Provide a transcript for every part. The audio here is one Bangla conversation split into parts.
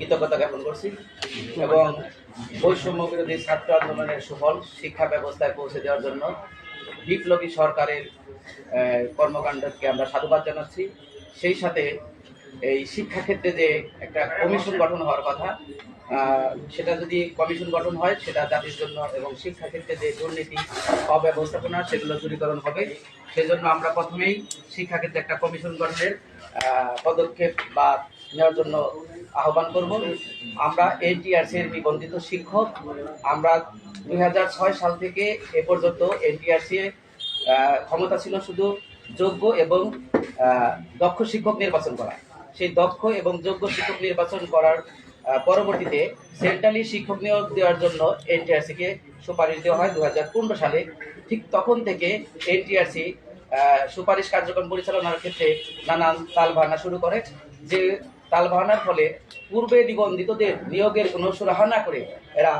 কৃতজ্ঞতা জ্ঞাপন করছি এবং বৈষম্য বিরোধী ছাত্র আন্দোলনের সুফল শিক্ষা ব্যবস্থায় পৌঁছে দেওয়ার জন্য বিপ্লবী সরকারের কর্মকাণ্ডকে আমরা সাধুবাদ জানাচ্ছি। সেই সাথে এই শিক্ষাক্ষেত্রে যে একটা কমিশন গঠন হওয়ার কথা সেটা যদি কমিশন গঠন হয়, সেটা জাতির জন্য এবং শিক্ষাক্ষেত্রে যে দুর্নীতি অব্যবস্থাপনা, সেগুলো দূরীকরণ হবে। সেজন্য আমরা প্রথমেই শিক্ষাক্ষেত্রে একটা কমিশন গঠনের পদক্ষেপ বা নেওয়ার জন্য আহ্বান করব। আমরা এনটিআরসির নিবন্ধিত শিক্ষক। আমরা দু হাজার ছয় সাল থেকে এ পর্যন্ত এনটিআরসি ক্ষমতা ছিল শুধু যোগ্য এবং দক্ষ শিক্ষক নির্বাচন করা। সেই দক্ষ এবং যোগ্য শিক্ষক নির্বাচন করার পরবর্তীতে সেন্ট্রালি শিক্ষক নিয়োগ দেওয়ার জন্য এনটিআরসিকে সুপারিশ দেওয়া হয় দু হাজার পনেরো সালে। ঠিক তখন থেকে এনটিআরসি সুপারিশ কার্যক্রম পরিচালনার ক্ষেত্রে নানান তালবাহানা শুরু করে, যে তালবাহানার ফলে পূর্বে নিবন্ধিতদের নিয়োগের কোনো সুরাহা করে এরা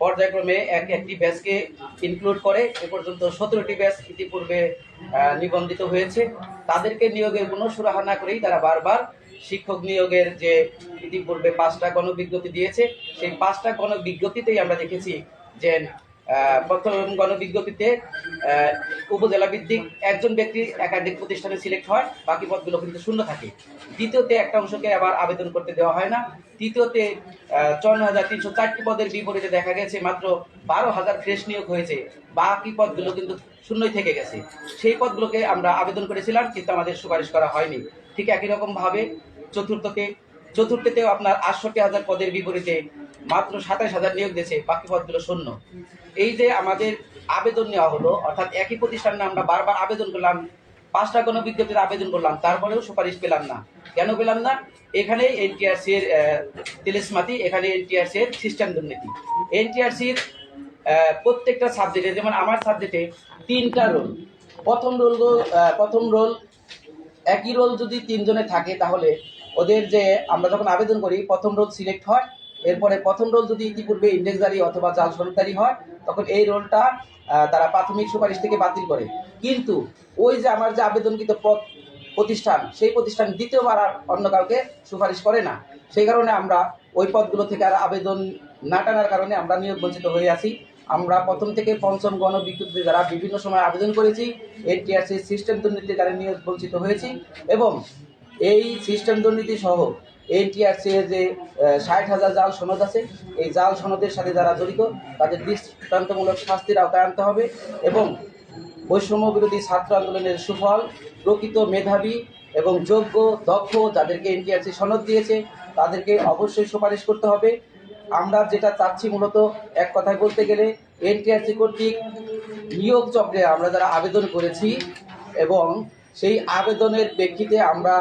পর্যায়ক্রমে এক একটি ব্যাচকে ইনক্লুড করে। এ পর্যন্ত সতেরোটি ব্যাচ ইতিপূর্বে নিবন্ধিত হয়েছে। তাদেরকে নিয়োগের কোনো সুরাহা করেই তারা বারবার শিক্ষক নিয়োগের যে ইতিপূর্বে পাঁচটা গণবিজ্ঞপ্তি দিয়েছে, সেই পাঁচটা গণবিজ্ঞপ্তিতেই আমরা দেখেছি যে প্রথম গণবিজ্ঞপ্তিতে উপজেলা ভিত্তিক একজন ব্যক্তি একাধিক প্রতিষ্ঠানে সিলেক্ট হয়, বাকি পদগুলো কিন্তু শূন্য থাকে। দ্বিতীয়তে একটা অংশকে আবার আবেদন করতে দেওয়া হয় না। তৃতীয়তে চুয়ান্ন হাজার তিনশো চারটি পদের বিপরীতে দেখা গেছে, মাত্র বারো হাজার ফ্রেশ নিয়োগ হয়েছে। বাকি পদগুলো কিন্তু শূন্যই থেকে গেছে। সেই পদগুলোকে আমরা আবেদন করেছিলাম, কিন্তু আমাদের সুপারিশ করা হয়নি। ঠিক একই রকমভাবে চতুর্থকে, চতুর্থতেও আপনার আটষট্টি হাজার পদের বিপরীতে মাত্র সাতাশ হাজার নিয়োগ দিয়েছে বাকি পদগুলো শূন্য। এই যে আমাদের আবেদন নেওয়া হলো, অর্থাৎ একই প্রতিষ্ঠানে আমরা বারবার আবেদন করলাম, পাঁচটা কোনো বিজ্ঞপ্তির আবেদন করলাম, তারপরেও সুপারিশ পেলাম না। কেন পেলাম না? এখানে এনটিআরসি এর তিলিসমাতি, এখানে এনটিআরসি এর সিস্টেম দুর্নীতি। এনটিআরসির প্রত্যেকটা সাবজেক্টে যেমন আমার সাবজেক্টে তিনটা রোল প্রথম রোল প্রথম রোল একই রোল যদি তিনজনে থাকে, তাহলে ওদের যে আমরা যখন আবেদন করি, প্রথম রোল সিলেক্ট হয় এরপরে প্রথম রোল যদি ইতিপূর্বে ইন্ডেক্সদারি অথবা জাল সরকারি হয়, তখন এই রোলটা তারা প্রাথমিক সুপারিশ থেকে বাতিল করে। কিন্তু ওই যে আমার যে আবেদনকৃত পদ প্রতিষ্ঠান, সেই প্রতিষ্ঠান দ্বিতীয়বার আর অন্য কাউকে সুপারিশ করে না। সেই কারণে আমরা ওই পদগুলো থেকে আর আবেদন না টানার কারণে আমরা নিয়োগ বঞ্চিত হয়ে আছি। আমরা প্রথম থেকে পঞ্চম গণ বিজ্ঞপ্তিতে যারা বিভিন্ন সময় আবেদন করেছি, এনটিআরসি সিস্টেম দুর্নীতি দ্বারা নিয়োগ বঞ্চিত হয়েছি এবং এই সিস্টেম দুর্নীতি সহ এর যে ষাট হাজার জাল সনদ আছে, এই জাল সনদের সাথে যারা জড়িত, তাদের দৃষ্টান্তমূলক শাস্তির আওতায় আনতে হবে এবং বৈষম্য বিরোধী ছাত্র আন্দোলনের সুফল, প্রকৃত মেধাবী এবং যোগ্য, দক্ষ যাদেরকে এনটিআরসি সনদ দিয়েছে, তাদেরকে অবশ্যই সুপারিশ করতে হবে। আমরা যেটা চাচ্ছি মূলত, এক কথায় বলতে গেলে এনটিআরসি কর্তৃক নিয়োগ চক্রে আমরা যারা আবেদন করেছি এবং সেই আবেদনের প্রেক্ষিতে আমরা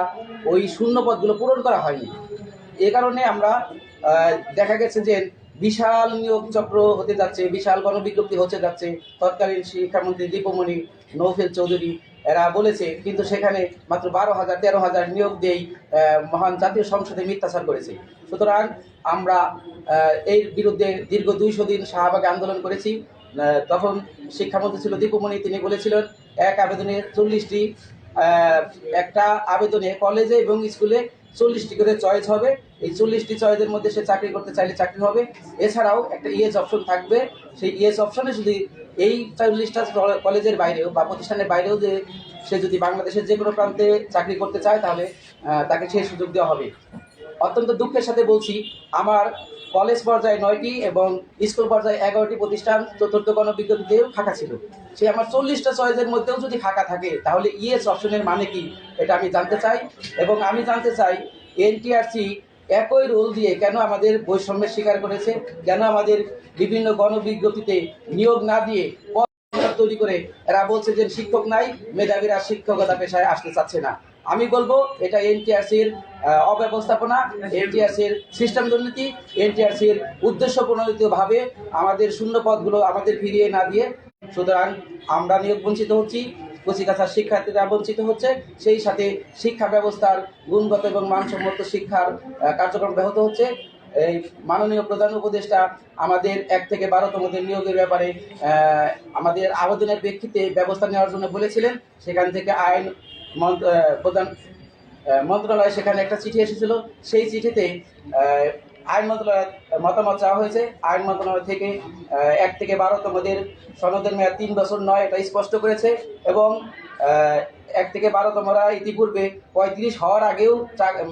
ওই শূন্য পদগুলো পূরণ করা হয়নি। এ কারণে আমরা দেখা গেছে যে বিশাল নিয়োগ চক্র হতে যাচ্ছে, বিশাল গণবিজ্ঞপ্তি হতে যাচ্ছে। তৎকালীন শিক্ষামন্ত্রী দীপমণি, নৌফেল চৌধুরী, এরা বলেছে, কিন্তু সেখানে মাত্র বারো হাজার, তেরো হাজার নিয়োগ দিয়েই মহান জাতীয় সংসদে মিথ্যাচার করেছে। সুতরাং আমরা এর বিরুদ্ধে দীর্ঘ দুইশো দিন শাহবাগে আন্দোলন করেছি। তখন শিক্ষামন্ত্রী ছিল দীপমণি, তিনি বলেছিলেন, এক আবেদনে চল্লিশটি একটা আবেদনে কলেজে এবং স্কুলে চল্লিশটি করে চয়েস হবে। এই চল্লিশটি চয়েসের মধ্যে সে চাকরি করতে চাইলে চাকরি হবে। এছাড়াও একটা ইএস অপশন থাকবে। সেই ইএস অপশনে যদি এই চল্লিশটা কলেজের বাইরেও বা প্রতিষ্ঠানের বাইরেও যে সে যদি বাংলাদেশের যে কোনো প্রান্তে চাকরি করতে চায়, তাহলে তাকে সেই সুযোগ দেওয়া হবে। অত্যন্ত দুঃখের সাথে বলছি, আমার কলেজ পর্যায়ে নয়টি এবং স্কুল পর্যায়ে এগারোটি প্রতিষ্ঠান চতুর্থ গণবিজ্ঞপ্তিতেও ফাঁকা ছিল। সে আমার চল্লিশটা চয়েসের মধ্যেও যদি ফাঁকা থাকে, তাহলে ইএস অপশনের মানে কি এটা আমি জানতে চাই এবং আমি জানতে চাই, এনটিআরসি একই রোল দিয়ে কেন আমাদের বৈষম্যের স্বীকার করেছে? কেন আমাদের বিভিন্ন গণবিজ্ঞপ্তিতে নিয়োগ না দিয়ে তৈরি করে এরা বলছে যে শিক্ষক নাই, মেধাবীরা শিক্ষকতা পেশায় আসতে চাচ্ছে না? আমি বলব, এটা এনটিআরসির অব্যবস্থাপনা এনটিআরসির সিস্টেম দুর্নীতি এনটিআরসির উদ্দেশ্য প্রণোদিতভাবে আমাদের শূন্য পদগুলো আমাদের ফিরিয়ে না দিয়ে, সুতরাং আমরা নিয়োগ বঞ্চিত হচ্ছি, কচিকাছার শিক্ষার্থীরা বঞ্চিত হচ্ছে, সেই সাথে শিক্ষা ব্যবস্থার গুণগত এবং মানসম্মত শিক্ষার কার্যক্রম ব্যাহত হচ্ছে। এই মাননীয় প্রধান উপদেষ্টা আমাদের এক থেকে বারোতমদের নিয়োগের ব্যাপারে আমাদের আবেদনের প্রেক্ষিতে ব্যবস্থা নেওয়ার জন্য বলেছিলেন। সেখান থেকে আইন প্রধান মন্ত্রণালয় সেখানে একটা চিঠি এসেছিল। সেই চিঠিতে আইন মন্ত্রণালয় মতামত চাওয়া হয়েছে। আইন মন্ত্রণালয় থেকে এক থেকে বারো বারোতমদের সনদের মেয়াদ তিন বছর নয়, এটা স্পষ্ট করেছে। এবং এক থেকে বারো বারোতমরা ইতিপূর্বে পঁয়ত্রিশ হওয়ার আগেও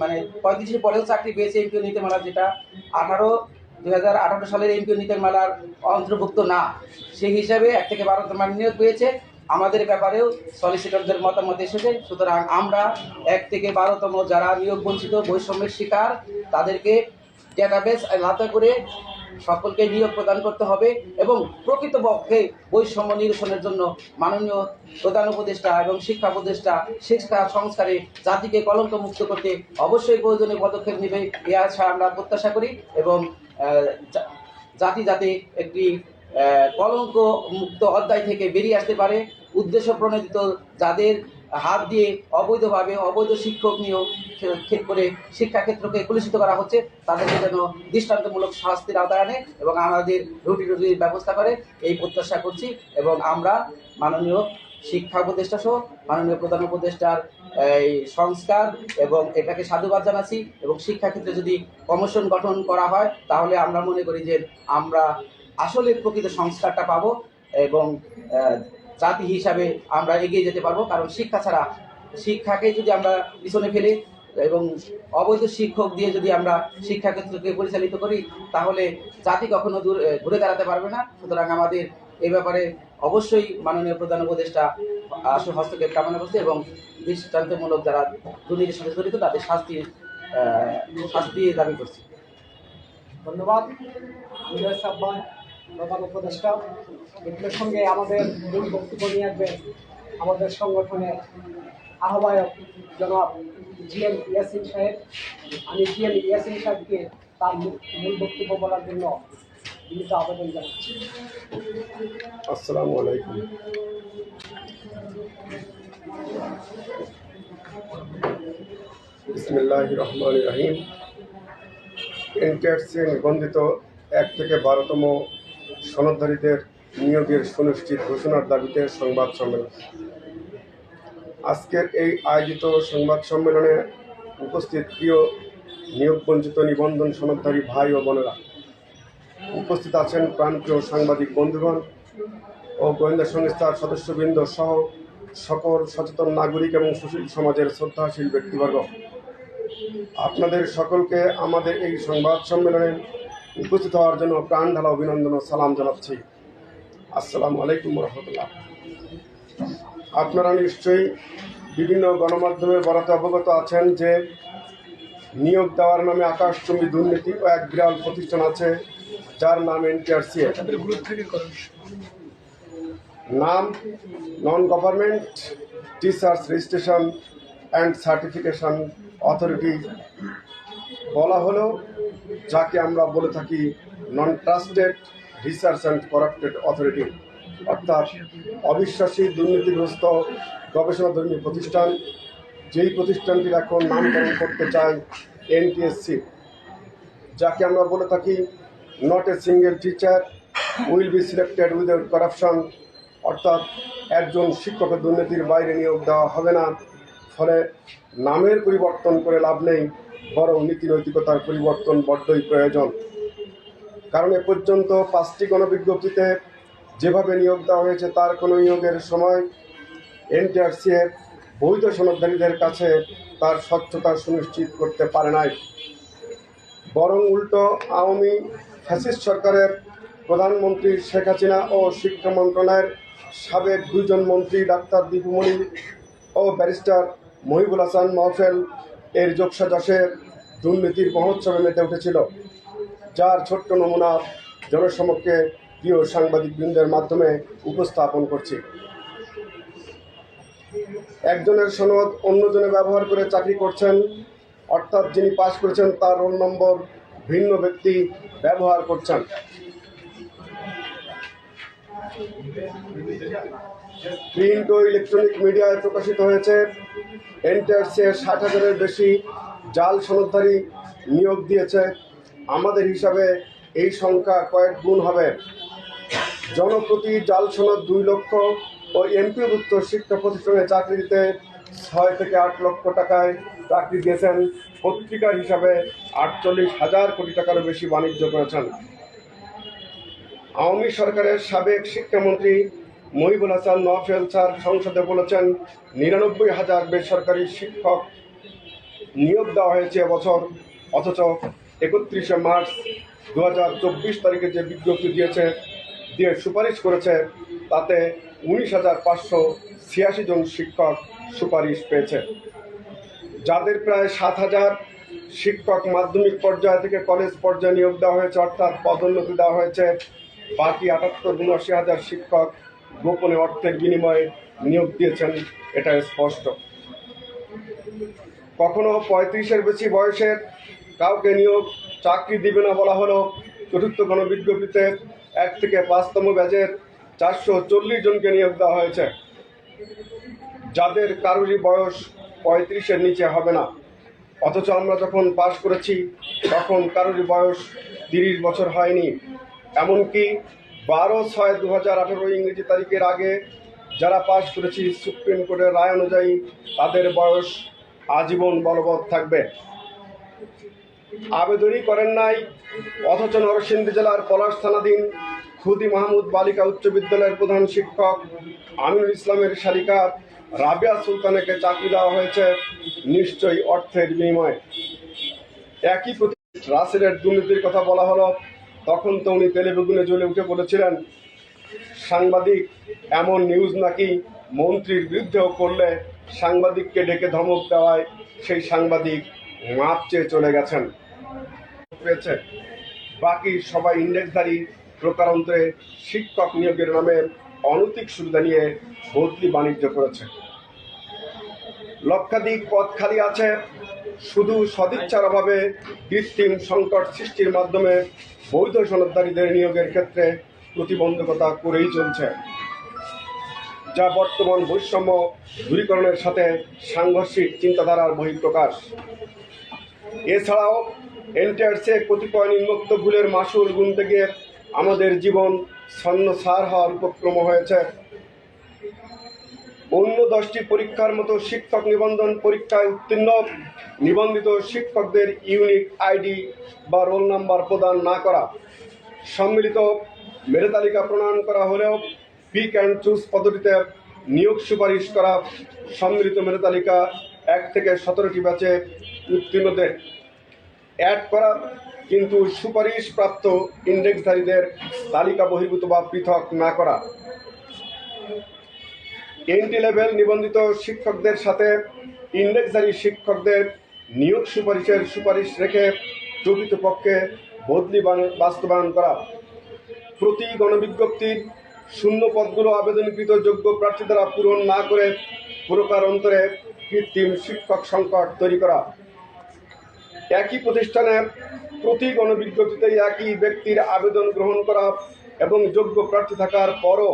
মানে পঁয়ত্রিশের পরেও চাকরি পেয়েছে এমপিও নীতিমালা, যেটা আঠারো, দুই হাজার আঠারো সালের এমপিও নীতিমালার অন্তর্ভুক্ত না। সেই হিসাবে এক থেকে বারো বারোতমার নিয়োগ পেয়েছে। আমাদের ব্যাপারেও সলিসিটরদের মতামত এসেছে। সুতরাং আমরা এক থেকে বারোতম যারা নিয়োগ বঞ্চিত বৈষম্যের শিকার, তাদেরকে ডেটাবেস আলাদা করে সকলকে নিয়োগ প্রদান করতে হবে এবং প্রকৃতপক্ষে বৈষম্য নিরসনের জন্য মাননীয় প্রধান উপদেষ্টা এবং শিক্ষা উপদেষ্টা, শিক্ষা সংস্কারে জাতিকে কলঙ্ক মুক্ত করতে অবশ্যই প্রয়োজনীয় পদক্ষেপ নেবে, এ আশা আমরা প্রত্যাশা করি এবং জাতি যাতে একটি কলঙ্ক মুক্ত অধ্যায় থেকে বেরিয়ে আসতে পারে। উদ্দেশ্য প্রণোদিত, যাদের হাত দিয়ে অবৈধভাবে অবৈধ শিক্ষক ক্ষে- করে শিক্ষাক্ষেত্রকে কলুষিত করা হচ্ছে, তাদেরকে যেন দৃষ্টান্তমূলক শাস্তির আওতায় আনে এবং আমাদের রুটি রুটির ব্যবস্থা করে, এই প্রত্যাশা করছি এবং আমরা মাননীয় শিক্ষা উপদেষ্টা সহ মাননীয় প্রধান উপদেষ্টার এই সংস্কার এবং এটাকে সাধুবাদ জানাচ্ছি এবং শিক্ষাক্ষেত্রে যদি কমিশন গঠন করা হয়, তাহলে আমরা মনে করি যে আমরা আসলে প্রকৃত সংস্কারটা পাবো এবং জাতি হিসাবে আমরা এগিয়ে যেতে পারব, কারণ শিক্ষা ছাড়া শিক্ষাকে যদি আমরা পিছনে ফেলি এবং অবৈধ শিক্ষক দিয়ে যদি আমরা শিক্ষাক্ষেত্রকে পরিচালিত করি, তাহলে জাতি কখনো দূর ঘুরে দাঁড়াতে পারবে না। সুতরাং আমাদের এই ব্যাপারে অবশ্যই মাননীয় প্রধান উপদেষ্টা আসল হস্তক্ষেপ কামনা করছে এবং দৃষ্টান্তমূলক যারা দুর্নীতির সাথে জড়িত, তাদের শাস্তি শাস্তি দাবি করছি। ধন্যবাদ। প্রধান উপদেষ্টা। এগুলোর সঙ্গে আমাদের মূল বক্তব্য নিয়ে আসবেন আমাদের সংগঠনের আহ্বায়ক জনাব জিএম ইয়াসিন সাহেব। আমি জিএম ইয়াসিন সাহেবকে তার মূল- বক্তব্য বলার জন্য বিনীত আবেদন জানাচ্ছি। আসসালামু আলাইকুম বিসমিল্লাহ রহমান রাহিম। এনটিআরসি নিবন্ধিত এক থেকে বারোতম সনদধারীদের নিয়োগের সুনিশ্চিত ঘোষণার দাবিতে সংবাদ সম্মেলন। আজকের এই আয়োজিত সংবাদ সম্মেলনে উপস্থিত প্রিয় নিয়োগ বঞ্চিত নিবন্ধন সনদধারী ভাই ও বোনেরা। উপস্থিত আছেন প্রাণপ্রিয় সাংবাদিক বন্ধুগণ ও গোয়েন্দা সংস্থার সদস্যবৃন্দ সহ সকল সচেতন নাগরিক এবং সুশীল সমাজের শ্রদ্ধাশীল ব্যক্তিবর্গ। আপনাদের সকলকে আমাদের এই সংবাদ সম্মেলনে উপস্থিত হওয়ার জন্য প্রাণ ঢালা অভিনন্দন ও সালাম জানাচ্ছি। আসসালামু আলাইকুম রহমতুল্লাহ আপনারা নিশ্চয়ই বিভিন্ন গণমাধ্যমে বরাতে অবগত আছেন যে নিয়োগ দেওয়ার নামে আকাশচুম্বী দুর্নীতি ও এক বিরাল প্রতিষ্ঠান আছে, যার নাম এনটিআরসি। নাম non government teachers registration and certification authority বলা হলো যাকে আমরা বলে থাকি non trusted research and corrupted authority অর্থাৎ অবিশ্বাসী দুর্নীতিগ্রস্ত গবেষণাধর্মী প্রতিষ্ঠান, যেই প্রতিষ্ঠানটির এখন নামকরণ করতে চায় এনটিএসসি যাকে আমরা বলে থাকি not a single teacher will be selected without corruption অর্থাৎ একজন শিক্ষকের দুর্নীতির বাইরে নিয়োগ দেওয়া হবে না, ফলে নামের পরিবর্তন করে লাভ নেই। বরং নীতি নৈতিকতার পরিবর্তন বড্ডই প্রয়োজন। কারণ এ পর্যন্ত পাঁচটি গণবিজ্ঞপ্তিতে যেভাবে নিয়োগ দেওয়া হয়েছে, তার কোনো নিয়োগের সময় এনটিআরসি এর বৈধ সনদধারীদের কাছে তার স্বচ্ছতা সুনিশ্চিত করতে পারে নাই। বরং উল্টো আওয়ামী ফ্যাসিস্ট সরকারের প্রধানমন্ত্রী শেখ হাসিনা ও শিক্ষা মন্ত্রণালয়ের সাবেক দুজন মন্ত্রী ডাক্তার দীপুমণি ও ব্যারিস্টার মহিবুল হাসান মহফেল এর যোগসা যশে দুর্নীতির মহোৎসবে মেতে উঠেছিল। যার ছোট্ট নমুনা জনসমক্ষে প্রিয় সাংবাদিকবৃন্দের মাধ্যমে উপস্থাপন করছি। একজনের সনদ অন্যজনে ব্যবহার করে চাকরি করছেন, অর্থাৎ যিনি পাশ করেছেন তার রোল নম্বর ভিন্ন ব্যক্তি ব্যবহার করছেন। প্রিন্ট ও ইলেকট্রনিক মিডিয়ায় প্রকাশিত হয়েছে। এনটিআরসি এর ষাট হাজারের বেশি জাল সনদধারী নিয়োগ দিয়েছে। আমাদের হিসাবে এই সংখ্যা কয়েক গুণ হবে। জনপ্রতি জাল সনদ দুই লক্ষ ও এমপিভুক্ত শিক্ষা প্রতিষ্ঠানে চাকরি দিতে ছয় থেকে আট লক্ষ টাকায় চাকরি দিয়েছেন। পত্রিকার হিসাবে আটচল্লিশ হাজার কোটি টাকারও বেশি বাণিজ্য করেছেন। আওয়ামী সরকারের সাবেক শিক্ষামন্ত্রী মহিবুল হাসান নফেল স্যার সংসদে বলেছেন, নিরানব্বই হাজার বেসরকারি শিক্ষক নিয়োগ দেওয়া হয়েছে এবছর, অথচ একত্রিশে মার্চ দু হাজার চব্বিশ তারিখে যে বিজ্ঞপ্তি দিয়েছে, দিয়ে সুপারিশ করেছে, তাতে উনিশ হাজার পাঁচশো ছিয়াশি জন শিক্ষক সুপারিশ পেয়েছে। যাদের প্রায় সাত হাজার শিক্ষক মাধ্যমিক পর্যায় থেকে কলেজ পর্যায়ে নিয়োগ দেওয়া হয়েছে, অর্থাৎ পদোন্নতি দেওয়া হয়েছে, বাকি আটাত্তর উনআশি হাজার শিক্ষক গোপনে অর্থের বিনিময়ে নিয়োগ দিয়েছেন, এটা স্পষ্ট। কখনো পঁয়ত্রিশের বেশি বয়সের কাউকে নিয়োগ, চাকরি দিবে না বলা হলো চতুর্থ কোনো গণবিজ্ঞপ্তিতে এক থেকে পাঁচতম ব্যাচের চারশো চল্লিশ জনকে নিয়োগ দেওয়া হয়েছে। যাদের কারোরই বয়স পঁয়ত্রিশের নিচে হবে না। অথচ আমরা যখন পাশ করেছি, তখন কারোরই বয়স তিরিশ বছর হয়নি। এমনকি বারো ছয় দু হাজার আঠেরো ইংরেজি তারিখের আগে যারা পাশ করেছি সুপ্রিম কোর্টের রায় অনুযায়ী তাদের বয়স আজীবন বলবৎ থাকবে। আবেদনই করেন নাই, অথচ নরসিংদী জেলার পলাশ থানাধীন খুদি মাহমুদ বালিকা উচ্চ বিদ্যালয়ের প্রধান শিক্ষক আমিনুল ইসলামের শালিকা রাবিয়া সুলতানাকে চাকরি দেওয়া হয়েছে নিশ্চয়ই অর্থের বিনিময়ে। একই প্রতি রাসেলের দুর্নীতির কথা বলা হলো তখন তো উনি তেলেবেগুনে জ্বলে উঠে বলেছিলেন সাংবাদিক, এমন নিউজ নাকি মন্ত্রীর বিরুদ্ধেও করলে সাংবাদিককে ডেকে ধমক দেওয়ায় সেই সাংবাদিক মাপ চেয়ে চলে গেছেন। বাকি সবাই ইন্ডেক্সধারী প্রকারান্তরে শিক্ষক নিয়োগের নামে অনৈতিক সুবিধা নিয়ে বদলি বাণিজ্য করেছে। লক্ষাধিক পদ খালি আছে। শুধু সদিচ্ছার অভাবে কৃত্রিম সংকট সৃষ্টির মাধ্যমে বৈধ সনদদারীদের নিয়োগের ক্ষেত্রে প্রতিবন্ধকতা করেই চলছে। যা বর্তমান বৈষম্য দূরীকরণের সাথে সাংঘর্ষিক চিন্তাধারার বহিঃপ্রকাশ। এছাড়াও এনটিআরসে কতিপয় নিম্নোক্ত ভুলের মাসুল গুনতে গিয়ে আমাদের জীবন ছন্নসার হওয়ার উপক্রম হয়েছে। অন্য দশটি পরীক্ষার মতো শিক্ষক নিবন্ধন পরীক্ষায় উত্তীর্ণ। নিবন্ধিত শিক্ষকদের ইউনিক আইডি বা রোল নাম্বার প্রদান না করা। সম্মিলিত মেধা তালিকা প্রণয়ন করা হলেও পিক অ্যান্ড চুজ পদ্ধতিতে নিয়োগ সুপারিশ করা সম্মিলিত মেধা তালিকা এক থেকে সতেরোটি ব্যাচে উত্তীর্ণদের। অ্যাড করা কিন্তু সুপারিশ প্রাপ্ত ইন্ডেক্সধারীদের তালিকা বহির্ভূত বা পৃথক না করা। এনটি লেভেল নিবন্ধিত শিক্ষকদের সাথে ইন্ডেক্সধারী শিক্ষকদের নিয়োগ সুপারিশের সুপারিশ রেখে প্রকৃতপক্ষে বদলি বাস্তবায়ন করা। প্রতি গণবিজ্ঞপ্তির শূন্য পদগুলো আবেদনকৃত যোগ্য প্রার্থী দ্বারা পূরণ না করে পুরকার অন্তরে কৃত্রিম শিক্ষক সংকট তৈরি করা। একই প্রতিষ্ঠানে প্রতি গণবিজ্ঞপ্তিতেই একই ব্যক্তির আবেদন গ্রহণ করা এবং যোগ্য প্রার্থী থাকার পরও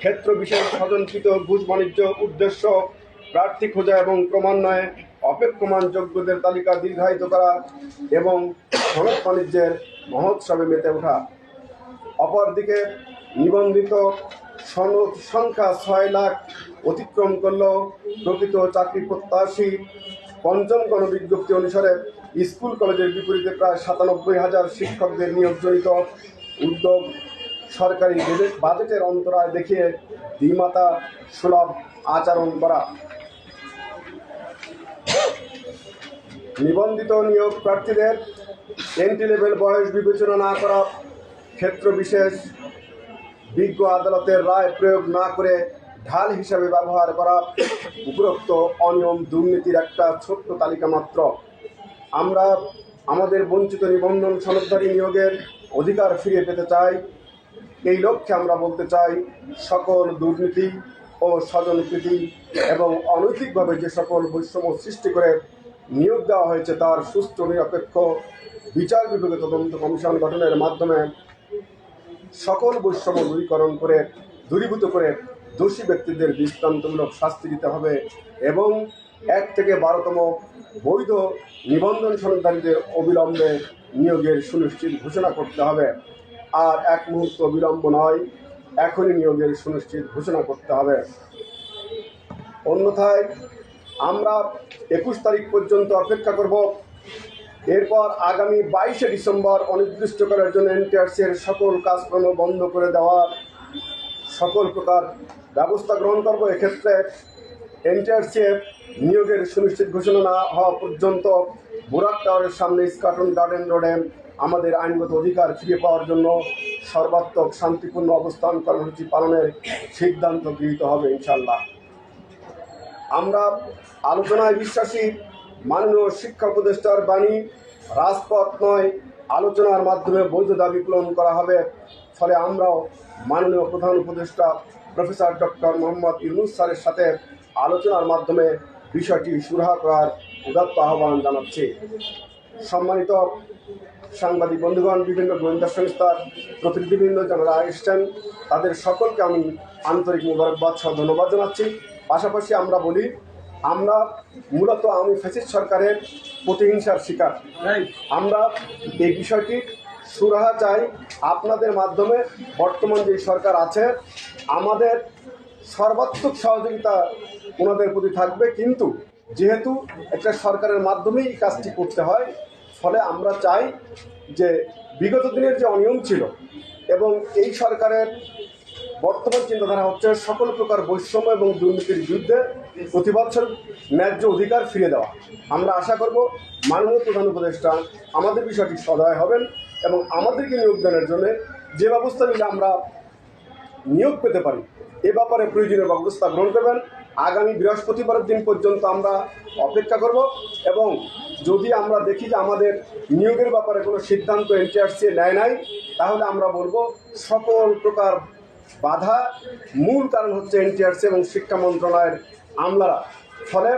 ক্ষেত্র বিশেষ স্বজনকৃত ঘুষ বাণিজ্য উদ্দেশ্য, প্রার্থী খোঁজা এবং ক্রমান্বয়ে অপেক্ষমান যোগ্যদের তালিকা দীর্ঘায়িত করা এবং সনদ বাণিজ্যের মহোৎসবে মেতে ওঠা। অপরদিকে নিবন্ধিত সনদ সংখ্যা ছয় লাখ অতিক্রম করলেও প্রকৃত চাকরি প্রত্যাশী পঞ্চম গণবিজ্ঞপ্তি অনুসারে স্কুল কলেজের বিপরীতে প্রায় সাতানব্বই হাজার শিক্ষকদের নিয়োগজনিত উদ্যোগ সরকারি বাজেটের অন্তরায় দেখিয়ে দ্বিমাতা সুলভ আচরণ করা। নিবন্ধিত নিয়োগ প্রার্থীদের এন্ট্রি লেভেল বয়স বিবেচনা না করা ক্ষেত্র বিশেষ। বিজ্ঞ আদালতের রায় প্রয়োগ না করে ঢাল হিসাবে ব্যবহার করা উপরোক্ত অনিয়ম দুর্নীতির একটা ছোট্ট তালিকা মাত্র। আমরা আমাদের বঞ্চিত নিবন্ধন সনদধারী নিয়োগের অধিকার ফিরে পেতে চাই। এই লক্ষ্যে আমরা বলতে চাই, সকল দুর্নীতি ও স্বজনপ্রীতি এবং অনৈতিকভাবে যে সকল বৈষম্য সৃষ্টি করে নিয়োগ দেওয়া হয়েছে তার সুষ্ঠু, নিরপেক্ষ বিচার বিভাগীয় তদন্ত কমিশন গঠনের মাধ্যমে সকল বৈষম্য দূরীকরণ করে, দূরীভূত করে দোষী ব্যক্তিদের দৃষ্টান্তমূলক শাস্তি দিতে হবে এবং এক থেকে বারোতম বৈধ নিবন্ধন সনদধারীদের অবিলম্বে নিয়োগের সুনিশ্চিত ঘোষণা করতে হবে। আর এক মুহূর্ত বিলম্ব নয়, এখনই নিয়োগের সুনিশ্চিত ঘোষণা করতে হবে। অন্যথায় আমরা একুশ তারিখ পর্যন্ত অপেক্ষা করব। এরপর আগামী বাইশে ডিসেম্বর অনির্দিষ্টকালের জন্য এনটিআরসি এর সকল কাজকর্ম বন্ধ করে দেওয়ার সকল প্রকার ব্যবস্থা গ্রহণ করব। এক্ষেত্রে এনটিআরসি নিয়োগের সুনিশ্চিত ঘোষণা না হওয়া পর্যন্ত বোরাক টাওয়ারের সামনে স্কাটন গার্ডেন রোডে আমাদের আইনগত অধিকার ফিরে পাওয়ার জন্য সর্বাত্মক শান্তিপূর্ণ অবস্থান কর্মসূচি পালনের সিদ্ধান্ত গৃহীত হবে ইনশাল্লাহ আমরা আলোচনায় বিশ্বাসী, মাননীয় শিক্ষা উপদেষ্টার বাণী, রাজপথ নয়, আলোচনার মাধ্যমে বৈধ দাবি পূরণ করা হবে। ফলে আমরাও মাননীয় প্রধান উপদেষ্টা প্রফেসর ডক্টর মোহাম্মদ ইউনুস স্যারের সাথে আলোচনার মাধ্যমে বিষয়টি সুরাহা করার উদাত্ত আহ্বান জানাচ্ছি। সম্মানিত সাংবাদিক বন্ধুগণ বিভিন্ন গোয়েন্দা সংস্থার প্রতিনিধিবৃন্দ যারা এসছেন তাদের সকলকে আমি আন্তরিক মুবারকবাদ সহ ধন্যবাদ জানাচ্ছি। পাশাপাশি আমরা বলি আমরা মূলত আমি ফ্যাসিস্ট সরকারের প্রতিহিংসার শিকার। আমরা এই বিষয়টি সুরাহা চাই আপনাদের মাধ্যমে। বর্তমান যে সরকার আছে আমাদের সর্বাত্মক সহযোগিতা ওনাদের প্রতি থাকবে। কিন্তু যেহেতু একটা সরকারের মাধ্যমেই এই কাজটি করতে হয় ফলে আমরা চাই যে বিগত দিনের যে অনিয়ম ছিল এবং এই সরকারের বর্তমান চিন্তাধারা হচ্ছে সকল প্রকার বৈষম্য এবং দুর্নীতির বিরুদ্ধে প্রতিবছর ন্যায্য অধিকার ফিরে দেওয়া। আমরা আশা করব মাননীয় প্রধান উপদেষ্টা আমাদের বিষয়টি সদয় হবেন এবং আমাদেরকে নিয়োগ নিয়োগদানের জন্য যে ব্যবস্থা নিলে আমরা নিয়োগ পেতে পারি, এ ব্যাপারে প্রয়োজনীয় ব্যবস্থা গ্রহণ করবেন। আগামী বৃহস্পতিবারের দিন পর্যন্ত আমরা অপেক্ষা করব এবং যদি আমরা দেখি যে আমাদের নিয়োগের ব্যাপারে কোনো সিদ্ধান্ত এনটিআরসি নেয় নাই, তাহলে আমরা বলব সকল প্রকার বাধা মূল কারণ হচ্ছে এনটিআরসি এবং শিক্ষা মন্ত্রণালয়ের আমলারা। ফলে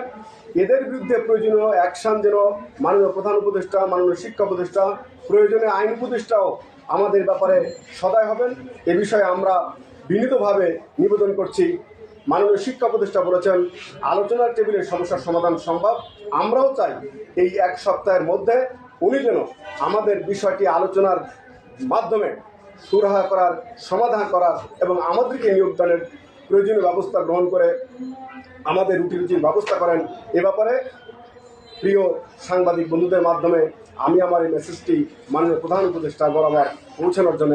এদের বিরুদ্ধে প্রয়োজনীয় অ্যাকশন যেন মাননীয় প্রধান উপদেষ্টা, মাননীয় শিক্ষা উপদেষ্টা, প্রয়োজনে আইন উপদেষ্টাও আমাদের ব্যাপারে সদয় হবেন। এ বিষয়ে আমরা বিনীতভাবে নিবেদন করছি। মাননীয় শিক্ষা উপদেষ্টা বলেছেন, আলোচনার টেবিলের সমস্যার সমাধান সম্ভব। আমরাও চাই এই এক সপ্তাহের মধ্যে উনি যেন আমাদের বিষয়টি আলোচনার মাধ্যমে সুরাহা করার, সমাধান করার এবং আমাদেরকে নিয়োগদানের প্রয়োজনীয় ব্যবস্থা গ্রহণ করে আমাদের রুটি রুচির ব্যবস্থা করেন। এ ব্যাপারে প্রিয় সাংবাদিক বন্ধুদের মাধ্যমে আমি আমার এই মেসেজটি মাননীয় প্রধান উপদেষ্টা বরাবর পৌঁছানোর জন্য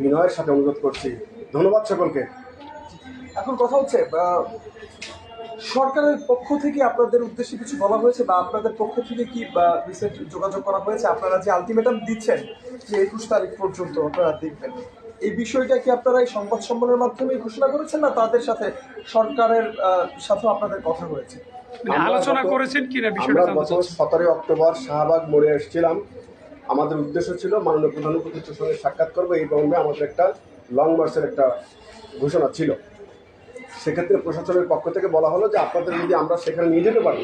বিনয়ের সাথে অনুরোধ করছি। ধন্যবাদ সকলকে। এখন কথা হচ্ছে আহ, সরকারের পক্ষ থেকে আপনাদের উদ্দেশ্যে কিছু বলা হয়েছে বা আপনাদের পক্ষ থেকে কি রিসেন্ট যোগাযোগ করা হয়েছে? আপনারা যে আলটিমেটাম দিচ্ছেন যে একুশ তারিখ পর্যন্ত আপনারা দেখবেন। এই বিষয়টা কি আপনারা এই সংবাদ সম্মেলনের মাধ্যমে ঘোষণা করেছেন না তাদের সাথে সরকারের আহ, সাথেও আপনাদের কথা হয়েছে? মানে আলোচনা করেছেন কিনা বিষয়টা আমরা গত সতেরোই অক্টোবর শাহবাগ মোড়ে এসেছিলাম। আমাদের উদ্দেশ্য ছিল মাননীয় প্রধান উপদেষ্টার সঙ্গে সাক্ষাৎ করব। এই মর্মে আমাদের একটা লং মার্চের একটা ঘোষণা ছিল। সেক্ষেত্রে প্রশাসনের পক্ষ থেকে বলা হলো যে আপনাদের যদি আমরা সেখানে নিয়ে যেতে পারি,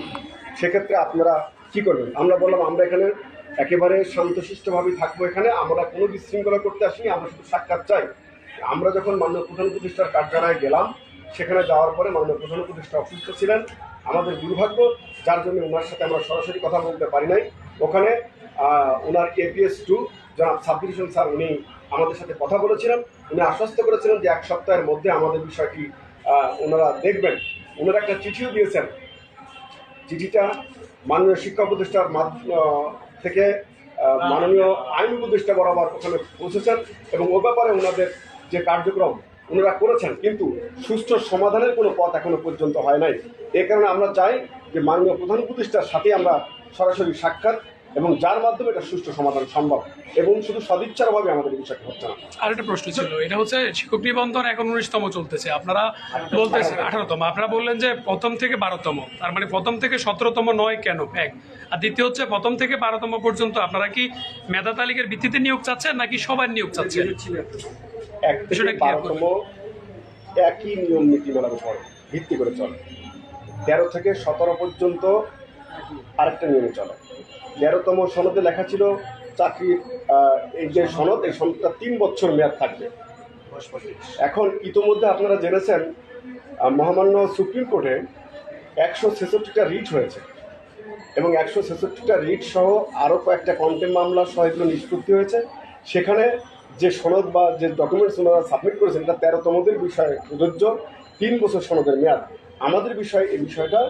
সেক্ষেত্রে আপনারা কি করবেন? আমরা বললাম, আমরা এখানে একেবারে শান্তশিষ্টভাবে থাকব এখানে। আমরা কোনো বিশৃঙ্খলা করতে আসিনি, আমরা শুধু সাক্ষাৎ চাই। আমরা যখন মাননীয় প্রধান প্রতিষ্ঠার কার্যালয়ে গেলাম, সেখানে যাওয়ার পরে মাননীয় প্রধান উপদেষ্টা অসুস্থ ছিলেন, আমাদের দুর্ভাগ্য, যার জন্য ওনার সাথে আমরা সরাসরি কথা বলতে পারি নাই। ওখানে ওনার APS two Sabbir Hossain sir, উনি আমাদের সাথে কথা বলেছিলেন। উনি আশ্বস্ত করেছিলেন যে এক সপ্তাহের মধ্যে আমাদের বিষয়টি ওনারা দেখবেন ওনারা একটা চিঠিও দিয়েছেন। চিঠিটা মাননীয় শিক্ষা উপদেষ্টার মাধ্য- থেকে মাননীয় আইন উপদেষ্টা বরাবর ওখানে পৌঁছেছেন এবং ও ব্যাপারে ওনাদের যে কার্যক্রম ওনারা করেছেন কিন্তু সুষ্ঠু সমাধানের কোনো পথ এখনও পর্যন্ত হয় নাই। এ কারণে আমরা চাই যে মাননীয় প্রধান উপদেষ্টার সাথে আমরা সরাসরি সাক্ষাৎ এবং যার মাধ্যমে এটা সুষ্ঠু সমাধান সম্ভব। এবং শুধু সদিচ্ছার সদিচ্ছারভাবে আমাদের বিষয়টি হচ্ছে না। আরেকটা প্রশ্ন ছিল এটা হচ্ছে শিক্ষক নিবন্ধন এখন উনিশতম চলতেছে। আপনারা বলতেছেন আঠারোতম। আপনারা বললেন যে প্রথম থেকে বারোতম। তার মানে প্রথম থেকে সতেরোতম নয় কেন? এক। আর দ্বিতীয় হচ্ছে প্রথম থেকে বারোতম পর্যন্ত আপনারা কি মেধা তালিকার ভিত্তিতে নিয়োগ চাচ্ছেন নাকি সবার নিয়োগ চাচ্ছেন? এক থেকে বারোতম একই নিয়ম নীতিমালার উপর ভিত্তি করে চলে। তেরো থেকে সতেরো পর্যন্ত আরেকটা নিয়মে চলে। তেরোতম সনদে লেখা ছিল, চাকরির এই যে সনদ, এই সনদটা তিন বছর মেয়াদ থাকবে। এখন ইতোমধ্যে আপনারা জেনেছেন মহামান্য সুপ্রিম কোর্টে একশো ছেষট্টিটা রিট হয়েছে। এবং একশো ছেষট্টিটা রিট সহ আরও কয়েকটা কন্টেম মামলা সহ এগুলো নিষ্পত্তি হয়েছে। সেখানে যে সনদ বা যে ডকুমেন্টস ওনারা সাবমিট করেছেন, এটা তেরোতমদের বিষয়ে প্রযোজ্য, তিন বছর সনদের মেয়াদ। আমাদের বিষয়ে এই বিষয়টা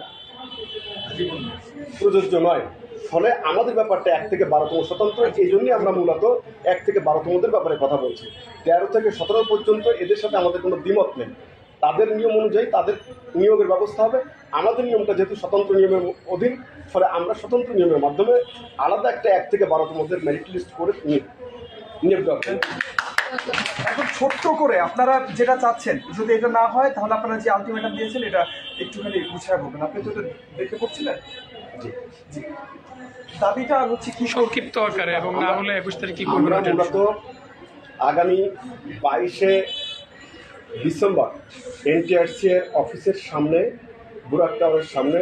প্রযোজ্য নয়। ফলে আমাদের ব্যাপারটা এক থেকে বারোতম স্বতন্ত্র, এই জন্যই আমরা মূলত এক থেকে বারোতমদের ব্যাপারে কথা বলছি। তেরো থেকে সতেরো পর্যন্ত এদের সাথে আমাদের কোনো দ্বিমত নেই। তাদের নিয়ম অনুযায়ী তাদের নিয়োগের ব্যবস্থা হবে। আমাদের নিয়মটা যেহেতু স্বতন্ত্র নিয়মের অধীন, ফলে আমরা স্বতন্ত্র নিয়মের মাধ্যমে আলাদা একটা এক থেকে বারোতমদের মেরিট লিস্ট করে নিয়ে নিয়োগ হবে। এখন ছোট্ট করে আপনারা যেটা চাচ্ছেন, যদি এটা না হয়, তাহলে আপনারা যে আলটিমেটাম দিয়েছেন, এটা একটুখানি গুছায় বলবেন। আপনি এটা দেখে। জি দাবিটা হচ্ছে কি সংক্ষিপ্ত আকারে এবং না হলে একুশ তারিখ কি করবেন মূলত আগামী বাইশে ডিসেম্বর এনটিআরসি এর অফিসের সামনে বুরাক টাওয়ারের সামনে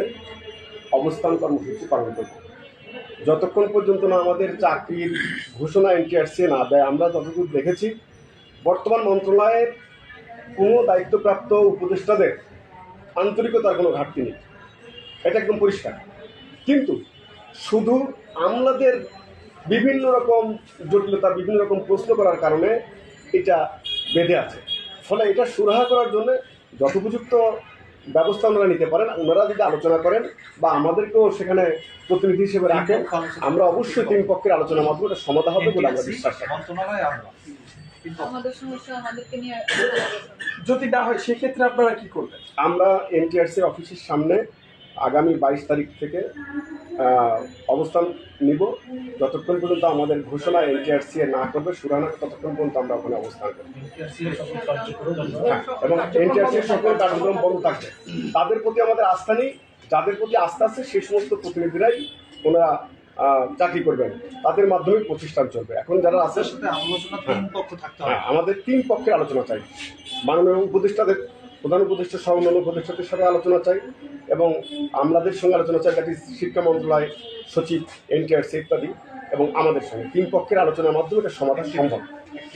অবস্থান কর্মসূচি পালন করব। যতক্ষণ পর্যন্ত না আমাদের চাকরির ঘোষণা এনটিআরসি না দেয় আমরা যতদূর দেখেছি বর্তমান মন্ত্রণালয়ের কোনো দায়িত্বপ্রাপ্ত উপদেষ্টাদের আন্তরিকতার কোনো ঘাটতি নেই। এটা একদম পরিষ্কার। কিন্তু শুধু আমলাদের বিভিন্ন রকম জটিলতা বিভিন্ন রকম প্রশ্ন করার কারণে এটা বেঁধে আছে। ফলে এটা সুরাহা করার জন্য যথোপযুক্ত ব্যবস্থা ওনারা নিতে পারেন ওনারা যদি আলোচনা করেন বা আমাদেরকেও সেখানে প্রতিনিধি হিসেবে রাখেন আমরা অবশ্যই তিন পক্ষের আলোচনার মাধ্যমে এটা সমাধা হবে বলে আমরা বিশ্বাস রাখি। মন্ত্রণালয় আমরা। কিন্তু আমাদের সমস্যা আমাদেরকে নিয়ে যদি না হয় সেক্ষেত্রে আপনারা কি করবেন? আমরা এনটিআরসি অফিসের সামনে আগামী বাইশ তারিখ থেকে অবস্থান নিব। যতক্ষণ পর্যন্ত আমাদের ঘোষণা এনটিআরসি না করবে সুরানা ততক্ষণ পর্যন্ত আমরা ওখানে অবস্থান করব। হ্যাঁ, এবং এনটিআরসির সকল কার্যক্রম বন্ধ থাকবে। তাদের প্রতি আমাদের আস্থা নেই যাদের প্রতি আস্থা আছে সেই সমস্ত প্রতিনিধিরাই ওনারা চাকরি করবেন। তাদের মাধ্যমে প্রতিষ্ঠান চলবে। এখন যারা আছে হবে। হ্যাঁ আমাদের তিন পক্ষের আলোচনা চাই। মাননীয় উপদেষ্টাদের প্রধান উপদেষ্টা সহ অন্যান্য উপদেষ্টাদের সাথে আলোচনা চাই এবং আমলাদের সঙ্গে আলোচনা চাই দ্যাট ইজ শিক্ষা মন্ত্রণালয় সচিব এনটিআরসি ইত্যাদি। এবং আমাদের সঙ্গে তিন পক্ষের আলোচনার মাধ্যমে এটা সমাধান সম্ভব।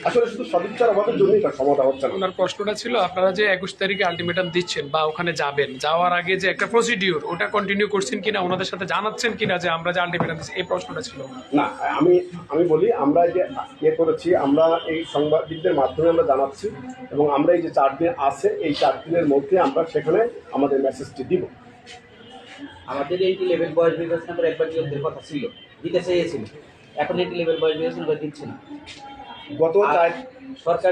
আসলে শুধু সদিচ্ছার অভাবের জন্য এটা সমাধান হচ্ছে না। ওনার প্রশ্নটা ছিল আপনারা যে একুশ তারিখে আলটিমেটাম দিচ্ছেন বা ওখানে যাবেন যাওয়ার আগে যে একটা প্রসিডিউর ওটা কন্টিনিউ করছেন কিনা ওনাদের সাথে জানাচ্ছেন কিনা যে আমরা যে আলটিমেটাম দিচ্ছি এই প্রশ্নটা ছিল। না আমি আমি বলি আমরা যে ইয়ে করেছি আমরা এই সাংবাদিকদের মাধ্যমে আমরা জানাচ্ছি এবং আমরা এই যে চার দিন আছে এই চার দিনের মধ্যে আমরা সেখানে আমাদের মেসেজটি দিব। আমাদের এইটি লেভেল বয়স করে একবার কথা ছিল। দিতে চেয়েছিল এখন এইটি লেভেল বয়স বিবেচনা করে দিচ্ছে না। গত সরকার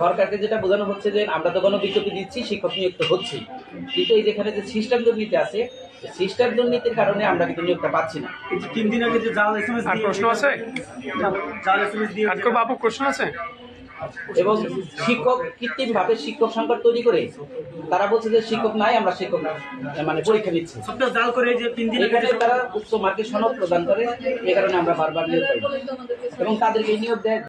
সরকারকে যেটা বোঝানো হচ্ছে যে আমরা তো গণবিজ্ঞপ্তি দিচ্ছি শিক্ষক নিয়োগ হচ্ছে। কিন্তু এই যেখানে যে সিস্টেম দুর্নীতি আছে সিস্টেম দুর্নীতির কারণে আমরা কিন্তু নিয়োগটা পাচ্ছি না। তিন দিন আগে যে জাল এসএমএস আর প্রশ্ন আছে? জাল এসএমএস দিয়ে প্রশ্ন আছে? এবং শিক্ষক কৃত্রিম ভাবে শিক্ষক সংকট তৈরি করে তারা বলছে যে শিক্ষক নাই আমরা শিক্ষক মানে পরীক্ষা নিচ্ছি। সবটা জাল করে যে তিন দিন এখানে তারা উচ্চ মার্কেট সনদ প্রদান করে এ কারণে আমরা বারবার নিয়োগ পাই। এবং তাদেরকে নিয়োগ দেয়